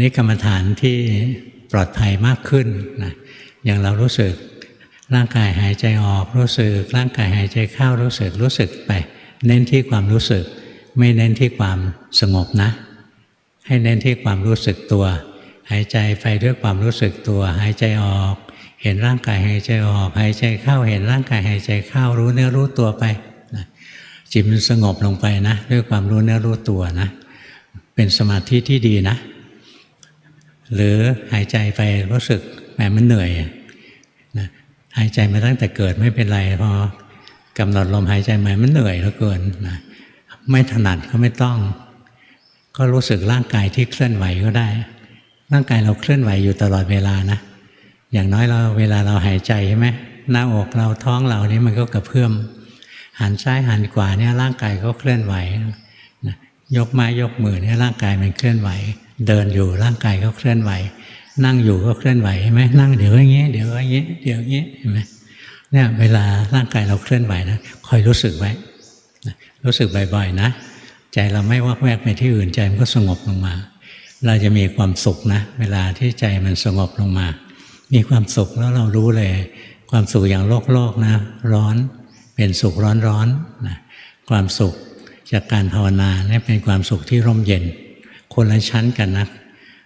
นี่กรรมฐานที่ปลอดภัยมากขึ้นนะอย่างเรารู้สึกร่างกายหายใจออกรู้สึก ร่างกายหายใจเข้ารู้สึกรู้สึกไป เน้นที่ความรู้สึก ไม่เน้นที่ความสงบนะ ให้เน้นที่ความรู้สึกตัว หายใจไปด้วยความรู้สึกตัว หายใจออก เห็นร่างกายหายใจออก หายใจเข้าเห็นร่างกายหายใจเข้ารู้เนื้อรู้ตัวไปนะจิตมันสงบลงไปนะ ด้วยความรู้เนื้อรู้ตัวนะ เป็นสมาธิที่ดีนะ หรือหายใจไปรู้สึกแหมมันเหนื่อยนะหายใจมาตั้งแต่เกิดไม่เป็นไรพอกำหนดลมหายใจใหมามันเหนื่อยเหลือเกินนะไม่ถนัดก็ไม่ต้อง ก็รู้สึกร่างกายที่เคลื่อนไหวก็ได้ ร่างกายเราเคลื่อนไหวอยู่ตลอดเวลานะ อย่างน้อยเราเวลาเราหายใจใช่ไหมหน้าอกเราท้องเรานี่มันก็กระเพื่อมหันซ้ายหันขวาเนี่ยร่างกายก็เคลื่อนไหวยกไม้ยกมือเนี่ยร่างกายมันเคลื่อนไหว เดินอยู่ร่างกายก็เคลื่อนไหว นั่งอยู่ก็เคลื่อนไหวใช่ไหมนั่งเดี๋ยวอย่างเงี้ยเดี๋ยวอย่างเงี้ยเดี๋ยวอย่างเงี้ยเห็นไหมเนี่ยเวลาร่างกายเราเคลื่อนไหวนะคอยรู้สึกไว้รู้สึกบ่อยๆนะ ใจเราไม่วักแวกไปที่อื่นใจมันก็สงบลงมา เราจะมีความสุขนะ เวลาที่ใจมันสงบลงมา มีความสุขแล้วเรารู้เลย ความสุขอย่างโลกโลกนะ ร้อนเป็นสุขร้อนร้อนนะความสุขจากการภาวนาเนี่ยเป็นความสุขที่ร่มเย็น คนละชั้นกันนะ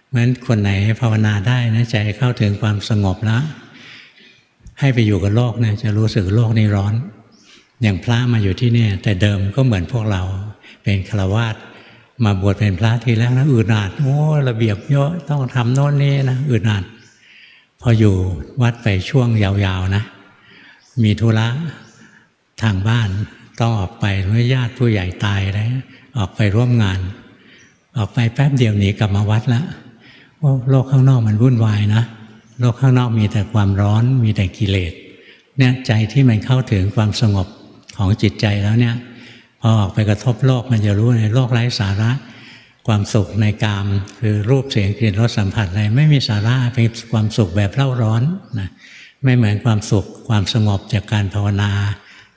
เพราะฉะนั้นคนไหนภาวนาได้นะใจเข้าถึงความสงบแล้ว ให้ไปอยู่กับโลกเนี่ยจะรู้สึกโลกนี้ร้อน อย่างพระมาอยู่ที่นี่แต่เดิมก็เหมือนพวกเราเป็นฆราวาสมาบวชเป็นพระทีแรกนะอึดอัดโอ้ระเบียบเยอะต้องทำโน่นนี่นะอึดอัดพออยู่วัดไปช่วงยาวๆนะ มีธุระทางบ้านต้องออกไปเมื่อญาติผู้ใหญ่ตายแล้วออกไปร่วมงาน ออกไปแป๊บเดียวหนีกลับมาวัดแล้วว่าโลกข้างนอกมันวุ่นวายนะ โลกข้างนอกมีแต่ความร้อนมีแต่กิเลสเนี่ยใจที่มันเข้าถึงความสงบของจิตใจแล้วเนี่ยพอออกไปกระทบโลกมันจะรู้ในโลกไร้สาระ ความสุขในกามคือรูปเสียงกลิ่นรสสัมผัสอะไรไม่มีสาระเป็นความสุขแบบเล่าร้อนนะไม่เหมือนความสุขความสงบจากการภาวนา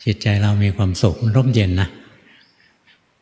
จิตใจเรามีความสุขมันร่มเย็นนะ